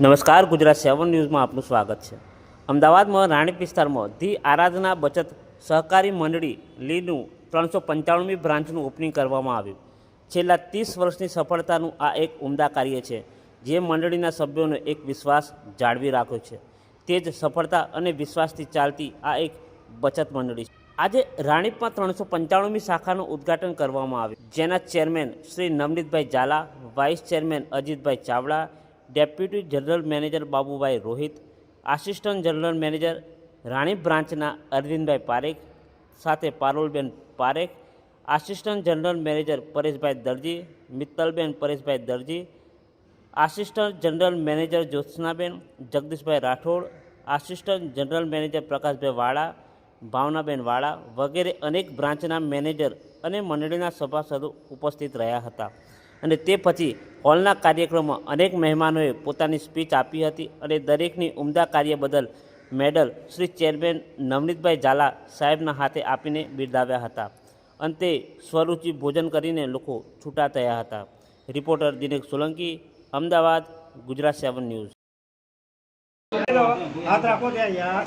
નમસ્કાર, ગુજરાત સેવન ન્યૂઝમાં આપનું સ્વાગત છે. અમદાવાદમાં રાણીપ વિસ્તારમાં ધી આરાધના બચત સહકારી મંડળી લીનું ત્રણસો પંચાણુંમી બ્રાન્ચનું ઓપનિંગ કરવામાં આવ્યું. છેલ્લા ત્રીસ વર્ષની સફળતાનું આ એક ઉમદા કાર્ય છે, જે મંડળીના સભ્યોનો એક વિશ્વાસ જાળવી રાખ્યો છે. તે જ સફળતા અને વિશ્વાસથી ચાલતી આ એક બચત મંડળી છે. આજે રાણીપમાં ત્રણસો પંચાણુંમી શાખાનું ઉદ્ઘાટન કરવામાં આવ્યું. જેના chairman Shri Navnitbhai Zala, vice chairman Ajitbhai Chavda deputy general manager Babubhai Rohit, assistant general manager Rani બ્રાન્ચના અરવિંદભાઈ પારેખ સાથે Parulben Parekh, assistant general manager Pareshbhai Darji, Mittalben Pareshbhai Darji, assistant general manager Jyotsnaben, Jagdishbhai Rathod, assistant general manager Prakashbhai Vala, Bhavnaben Vala વગેરે અનેક બ્રાન્ચના manager અને મંડળીના સભાસદો ઉપસ્થિત રહ્યા હતા. અને તે પછી હોલના કાર્યક્રમમાં અનેક મહેમાનોએ પોતાની સ્પીચ આપી હતી અને દરેકની ઉમદા કાર્ય બદલ મેડલ શ્રી ચેરમેન નવનીતભાઈ ઝાલા સાહેબના હાથે આપીને બિરદાવ્યા હતા. અંતે સ્વરૂચિ ભોજન કરીને લોકો છૂટા થયા હતા. Reporter Dinesh Solanki Ahmedabad Gujarat seven news. હાથ રાખો ત્યાં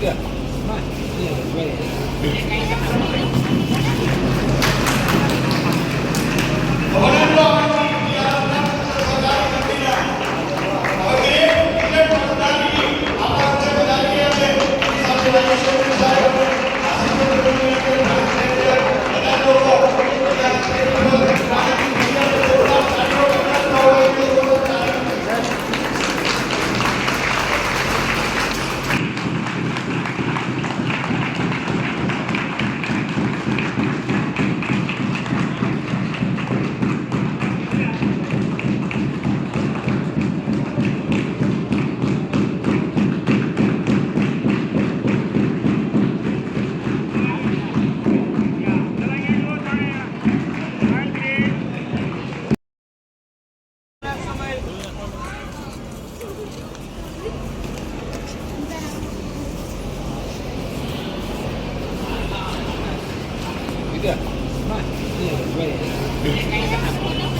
kìa. Rồi, good. Come on. Yeah, ready.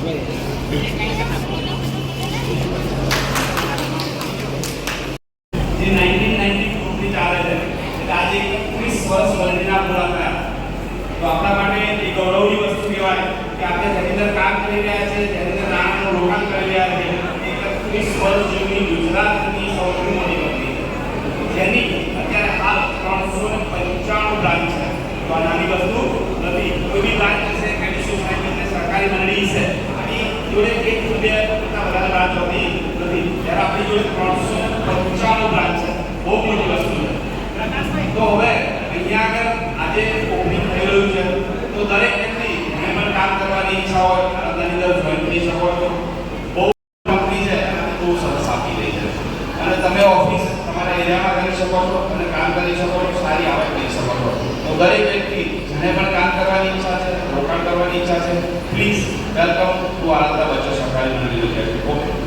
જે 1990 કંપની ચાલે છે એટલે આજે એકત્રીસ વર્ષ વર્લ્ડના પૂરા થયા તો આપણા માટે એ ગૌરવની વસ્તુ કહેવાય કે આપણે જેની અંદર કામ કરી રહ્યા છે જેની અંદર નાણાંનું રોકાણ કરી રહ્યા છે એકત્રીસ વર્ષ જૂની ગુજરાતની સૌથી મોટી કંપની છે જેની અત્યારે હાલ ત્રણસો ને પંચાણું બ્રાન્ચ છે તો આ નાની વસ્તુ નથી કોઈ બી બ્રાન્ચ બ્રાન્ચ હોતી નથી જ્યારે આપણી જોડે ત્રણસો પંચાણું બ્રાન્ચ છે બહુ મોટી વસ્તુ છે તો હવે અહીંયા આગળ આજે ઓપનિંગ થઈ રહ્યું છે તો દરેક વ્યક્તિ જેને પણ કામ કરવાની ઈચ્છા હોય આની અંદર જોઈન કરી શકો છો બહુ કંપની છે અને બહુ સરસ આપી રહી છે અને તમે ઓફિસ તમારા એરિયામાં કરી શકો છો અને કામ કરી શકો છો સારી આવક કરી શકો છો તો દરેક વ્યક્તિ જેને પણ કામ કરવાની ઈચ્છા છે રોકાણ કરવાની ઈચ્છા છે. પ્લીઝ વેલકમ ટુ આરાધના બચ્ચો સરકારી મંદિર ઓકે